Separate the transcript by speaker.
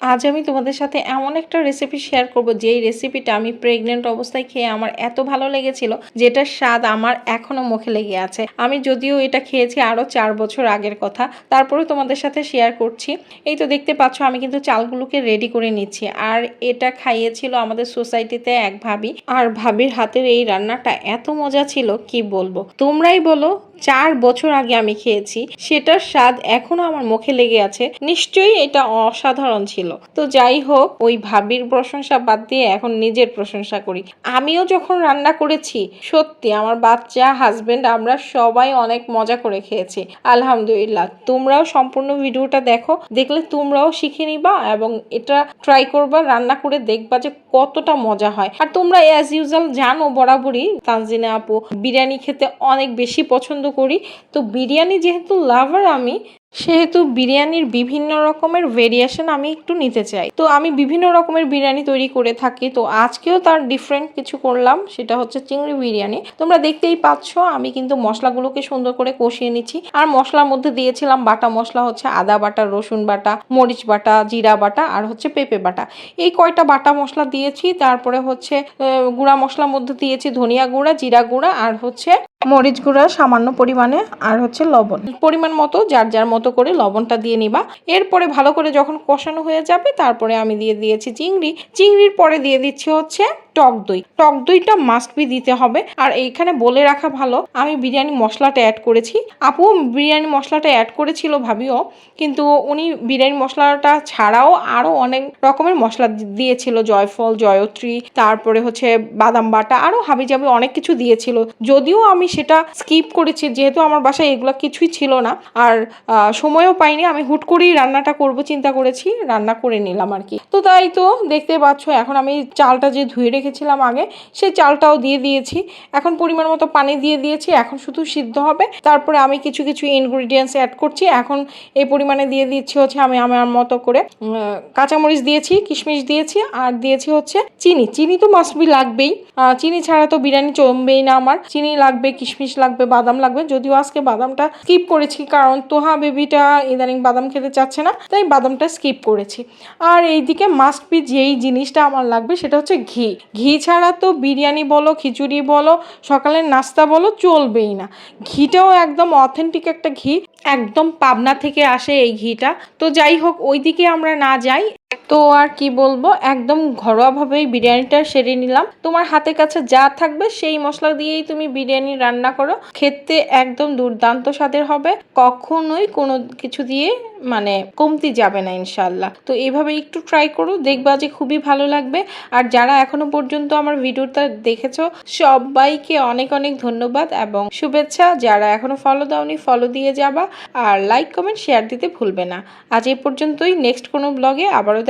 Speaker 1: আজ আমি তোমাদের সাথে এমন একটা রেসিপি শেয়ার করব, যেই রেসিপিটা আমি প্রেগনেন্ট অবস্থায় খেয়ে আমার এত ভালো লেগেছিল, যেটার স্বাদ আমার এখনও মুখে লেগে আছে। আমি যদিও এটা খেয়েছি আরও চার বছর আগের কথা তারপরে তোমাদের সাথে শেয়ার করছি। এই তো দেখতে পাচ্ছ, আমি কিন্তু চালগুলোকে রেডি করে নিচ্ছি, আর এটা খাইয়েছিল আমাদের সোসাইটিতে এক ভাবি, আর ভাবির হাতের এই রান্নাটা এত মজা ছিল, কি বলব? তোমরাই বলো চার বছর আগে আমি খেয়েছি, সেটার স্বাদ এখনও আমার মুখে লেগে আছে। নিশ্চয়ই এটা অসাধারণ ছিল। তো যাই হোক, ওই ভাবির প্রশংসা বাদ দিয়ে এখন নিজের প্রশংসা করি। আমিও যখন রান্না করেছি, সত্যি আমার বাচ্চা হাজবেন্ড আমরা সবাই অনেক মজা করে খেয়েছি। আলহামদুলিল্লাহ। তোমরাও সম্পূর্ণ ভিডিওটা দেখো, দেখলে তোমরাও শিখে নিবা এবং এটা ট্রাই করবা, রান্না করে দেখবা যে কতটা মজা হয়। আর তোমরা অ্যাজ ইউজুয়াল জানো বরাবরই, তানজিনা আপু, বিরিয়ানি খেতে অনেক বেশি পছন্দ করি। তো বিরিয়ানি যেহেতু লাভার আমি, সেহেতু বিরিয়ানির বিভিন্ন রকমের ভেরিয়েশন আমি একটু নিতে চাই। তো আমি বিভিন্ন রকমের বিরিয়ানি তৈরি করে থাকি। তো আজকেও তার ডিফারেন্ট কিছু করলাম, সেটা হচ্ছে চিংড়ি বিরিয়ানি। তোমরা দেখতেই পাচ্ছ, আমি কিন্তু মশলাগুলোকে সুন্দর করে কষিয়ে নিচ্ছি। আর মশলার মধ্যে দিয়েছিলাম বাটা মশলা হচ্ছে আদা বাটা, রসুন বাটা, মরিচ বাটা, জিরা বাটা আর হচ্ছে পেঁপে বাটা। এই কয়টা বাটা মশলা দিয়েছি, তারপরে হচ্ছে গুঁড়া মশলার মধ্যে দিয়েছি ধনিয়া গুঁড়া, জিরা গুঁড়া আর হচ্ছে মরিচ গুঁড়া সামান্য পরিমাণে আর হচ্ছে লবণ। পরিমাণ মতো, যার যার মতো করে লবণটা দিয়ে নিবা। এরপরে ভালো করে যখন কষানো হয়ে যাবে, তারপরে আমি দিয়ে দিয়েছি চিংড়ি। চিংড়ির পরে দিয়ে দিচ্ছি হচ্ছে টক দই। টক দইটা মাস্ট বি দিতে হবে। আর এইখানে বলে রাখা ভালো, আমি বিরিয়ানি মশলাটা অ্যাড করেছি। আপু বিরিয়ানি মশলাটা অ্যাড করেছিল ভাবিও, কিন্তু উনি বিরিয়ানি মশলাটা ছাড়াও আরও অনেক রকমের মশলা দিয়েছিল। জয়ফল, জয়ত্রী, তারপরে হচ্ছে বাদাম বাটা আরও হাবিজাবি অনেক কিছু দিয়েছিল। যদিও আমি সেটা স্কিপ করেছি, যেহেতু আমার বাসায় এগুলো কিছুই ছিল না। আর সময়ও পাইনি, আমি হুট করেই রান্নাটা করব, চিন্তা করেছি, রান্না করে নিলাম আর কি। তো তাই তো, দেখতে পাচ্ছ, এখন আমি চালটা যে ধুয়ে রেখেছিলাম আগে, সেই চালটাও দিয়ে দিয়েছি। এখন পরিমাণ মতো পানি দিয়ে দিয়েছি, এখন শুধু সিদ্ধ হবে। তারপরে আমি কিছু কিছু ইনগ্রিডিয়েন্টস অ্যাড করছি, এখন এই পরিমাণে দিয়ে দিচ্ছি হচ্ছে আমি আমার মতো করে কাঁচামরিচ দিয়েছি, কিশমিশ দিয়েছি, আর দিয়েছি হচ্ছে চিনি। চিনি তো মাস্ট বি লাগবেই। চিনি ছাড়া তো বিরিয়ানি জমবেই না আমার। চিনি লাগবে, কিশমিশ লাগবে, বাদাম লাগবে। যদিও আজকে বাদামটা স্কিপ করেছি, কারণ তোহা বেবিটা ইদানিং বাদাম খেতে চাচ্ছে না, তাই বাদামটা স্কিপ করেছি। আর এইদিকে মাস্ট বি যেই জিনিসটা আমার লাগবে, সেটা হচ্ছে ঘি। ঘি ছাড়া তো বিরিয়ানি বলো, খিচুড়ি বলো, সকালের নাস্তা বলো, চলবেই না। ঘিটাও একদম অথেন্টিক একটা ঘি, একদম পাবনা থেকে আসে এই ঘিটা। তো যাই হোক, ওইদিকে আমরা না যাই। তো আর কি বলব, একদম ঘরোয়াভাবেই বিরিয়ানিটা সেরে নিলাম। তোমার হাতের কাছে যা থাকবে সেই মশলা দিয়েই তুমি বিরিয়ানি রান্না করো। খেতে একদম দুর্দান্ত স্বাদের হবে। কখনোই কোনো কিছু দিয়ে মানে কমতি যাবে না ইনশাল্লাহ তো এইভাবে একটু ট্রাই করো, দেখবা যে খুবই ভালো লাগবে। আর যারা এখনও পর্যন্ত আমার ভিডিওটা দেখেছ, সবাইকে অনেক অনেক ধন্যবাদ এবং শুভেচ্ছা। যারা এখনও ফলো দাওনি ফলো দিয়ে যাবা। আর লাইক কমেন্ট শেয়ার দিতে ভুলবে না। আজ এই পর্যন্তই। নেক্সট কোনো ব্লগে আবারও